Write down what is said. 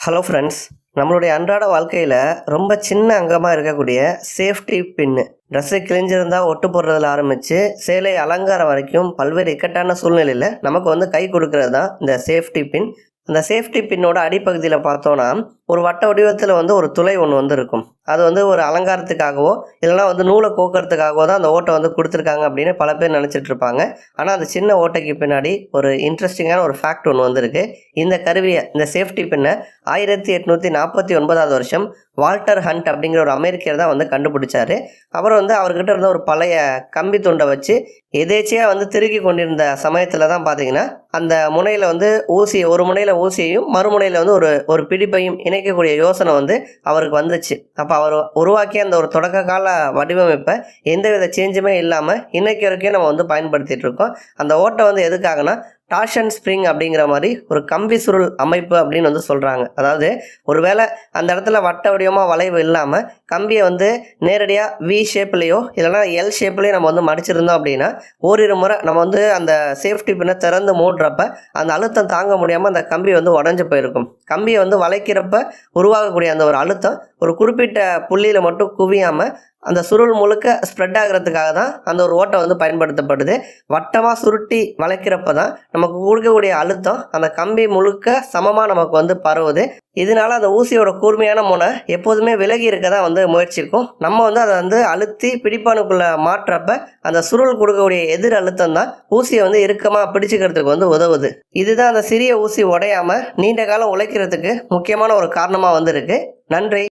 Hello friends நம்மளுடைய அன்றாட வாழ்க்கையில் ரொம்ப சின்ன அங்கமாக இருக்கக்கூடிய சேஃப்டி பின்னு ட்ரெஸ்ஸு கிழிஞ்சிருந்தால் ஒட்டு போடுறதுல ஆரம்பித்து சேலை அலங்காரம் வரைக்கும் பல்வேறு இக்கட்டான சூழ்நிலையில் நமக்கு வந்து கை கொடுக்கறது தான் இந்த சேஃப்டி பின் அந்த சேஃப்டி பின்னோட அடிப்பகுதியில் பார்த்தோன்னா ஒரு வட்ட வடிவத்தில் வந்து ஒரு துளை ஒன்று வந்து இருக்கும் அது வந்து ஒரு அலங்காரத்துக்காகவோ இல்லைனா வந்து நூலை கோக்கிறதுக்காகவோ தான் அந்த ஓட்டை வந்து கொடுத்துருக்காங்க அப்படின்னு பல பேர் நினச்சிட்டு இருப்பாங்க. ஆனால் அந்த சின்ன ஓட்டைக்கு பின்னாடி ஒரு இன்ட்ரெஸ்டிங்கான ஒரு ஃபேக்ட் ஒன்று வந்திருக்கு. இந்த கருவியை இந்த சேஃப்டி பின்னை ஆயிரத்தி எட்நூற்றி நாற்பத்தி ஒன்பதாவது வருஷம் வால்டர் ஹண்ட் அப்படிங்கிற ஒரு அமெரிக்கர் தான் வந்து கண்டுபிடிச்சார். அவர் வந்து அவர்கிட்ட இருந்த ஒரு பழைய கம்பி துண்டை வச்சு எதேச்சியாக வந்து திருக்கி கொண்டிருந்த சமயத்தில் தான் பார்த்தீங்கன்னா அந்த முனையில் வந்து ஊசி ஒரு முனையில் ஊசியையும் மறுமுனையில் வந்து ஒரு ஒரு பிடிப்பையும் இணைக்கக்கூடிய யோசனை வந்து அவருக்கு வந்துச்சு. அப்போ அவர் உருவாக்கிய அந்த ஒரு தொடக்க கால வடிவமைப்பை எந்தவித சேஞ்சுமே இல்லாமல் இன்றைக்கு வரைக்கும் நம்ம வந்து பயன்படுத்திகிட்டு இருக்கோம். அந்த ஓட்டை வந்து எதுக்காகனா டாஷன் ஸ்ப்ரிங் அப்படிங்கிற மாதிரி ஒரு கம்பி சுருள் அமைப்பு அப்படின்னு வந்து சொல்கிறாங்க அதாவது ஒருவேளை அந்த இடத்துல வட்ட வடிவமாக வளைவு இல்லாமல் கம்பியை வந்து நேரடியாக வி ஷேப்லேயோ இல்லைனா எல் ஷேப்லேயோ நம்ம வந்து மடிச்சிருந்தோம் அப்படின்னா ஓரிரு முறை நம்ம வந்து அந்த சேஃப்டி பின்னை திறந்து மூடுறப்ப அந்த அழுத்தம் தாங்க முடியாமல் அந்த கம்பி வந்து உடஞ்சி போயிருக்கும். கம்பியை வந்து வளைக்கிறப்ப உருவாகக்கூடிய அந்த ஒரு அழுத்தம் ஒரு குறிப்பிட்ட புள்ளியில் மட்டும் குவியாமல் அந்த சுருள் முழுக்க ஸ்ப்ரெட் ஆகிறதுக்காக தான் அந்த ஒரு ஓட்டை வந்து பயன்படுத்தப்படுது. வட்டமாக சுருட்டி வளைக்கிறப்ப தான் நமக்கு கொடுக்கக்கூடிய அழுத்தம் அந்த கம்பி முழுக்க சமமாக நமக்கு வந்து பரவுது. இதனால அந்த ஊசியோட கூர்மையான முனை எப்போதுமே விலகி இருக்க தான் வந்து முயற்சிக்கும். நம்ம வந்து அதை வந்து அழுத்தி பிடிப்பானுக்குள்ளே மாற்றப்ப அந்த சுருள் கொடுக்கக்கூடிய எதிர் அழுத்தம் தான் ஊசியை வந்து இறுக்கமாக பிடிச்சிக்கிறதுக்கு வந்து உதவுது. இதுதான் அந்த சிறிய ஊசி உடையாமல் நீண்ட காலம் உழைக்கிறதுக்கு முக்கியமான ஒரு காரணமாக வந்து இருக்குது நன்றி.